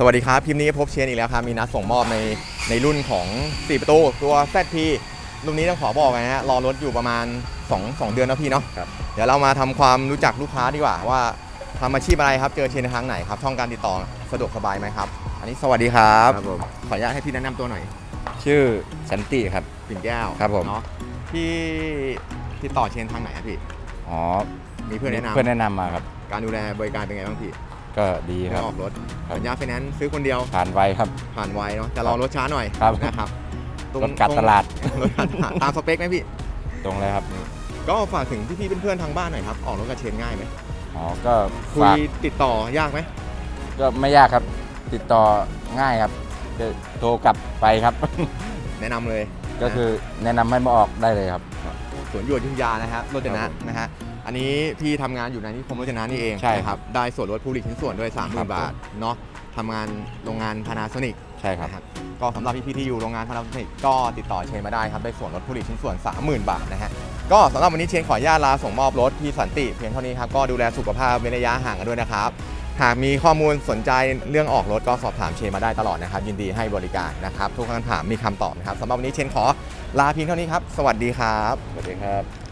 สวัสดีครับพิมพ์นี้พบเชนอีกแล้วครับมีนัดส่งมอบในในรุ่นของ 4 ประตูตัว ZP รุ่นนี้ต้องขอบอกนะฮะรอรถอยู่ประมาณ 2 2 เดือนนะพี่เนาะครับ เดี๋ยวเรามาทำความรู้จักลูกค้าดีกว่า ว่าทำอาชีพอะไรครับเจอเชนในทางไหนครับช่องการติดต่อสะดวกสบายไหมครับ อันนี้สวัสดีครับครับ ผมขออนุญาตให้พี่แนะนำตัวหน่อยชื่อสันติครับ ปิ่นแก้วครับผม เนาะพี่ติดต่อเชนทางไหนครับพี่อ๋อมีเพื่อนแนะนำเพื่อนแนะนำมาครับการดูแลบริการเป็นไงบ้างพี่ ก็ดีคเรื่รัอบงออกรถครับ สัญญาไฟแนนซ์ซื้อคนเดียวผ่านไวครับ ผ่านไวเนาะแต่รอรถช้าหน่อยครับ นะครับตงรถกัดตลาดรถกัดตลาดตามสเปคไหมพี่ ตรงเลยครับก็ฝากถึงพี่ๆเพื่อนๆทางบ้านหน่อยครับออกรถกับเชนง่ายไหมอ๋อก็คุฝากยติดต่อยากไหมก็ไม่ยากครับ ติดต่อง่ายครับจะโทรกลับไปครับ แนะนำเลยก็คือแนะนำให้มาออกได้เลยครับ สวนหยวดยุทธยานะฮะรถจนะครับผม นะฮะ อันนี้พี่ทำงานอยู่ในนิคมรถจนะนี่เองใช่นะครับได้ส่วนลดผู้ผลิตชิ้นส่วนด้วยครับ30,000 บาทเนาะทำงานโรงงานพานาโซนิกใช่ครับ นะครับก็สำหรับพี่ๆที่อยู่โรงงานพานาโซนิกก็ติดต่อเชนมาได้ครับได้ส่วนลดผู้ผลิตชิ้นส่วน 30,000 บาทนะฮะก็สำหรับวันนี้เชนขออนุญาตลาส่งมอบรถพี่สันติเพียงเท่านี้ครับก็ดูแลสุขภาพเว้นระยะห่างกันด้วยนะครับหากมีข้อมูลสนใจเรื่องออกรถก็สอบถามเชนมาได้ตลอดนะครับยินดีให้บริการนะครับทุกคำถามมีคำตอบนะครับสำหรับวันนี้เชนขอลาเพียงเท่านี้ครับสวัสดีครับ สวัสดีครับ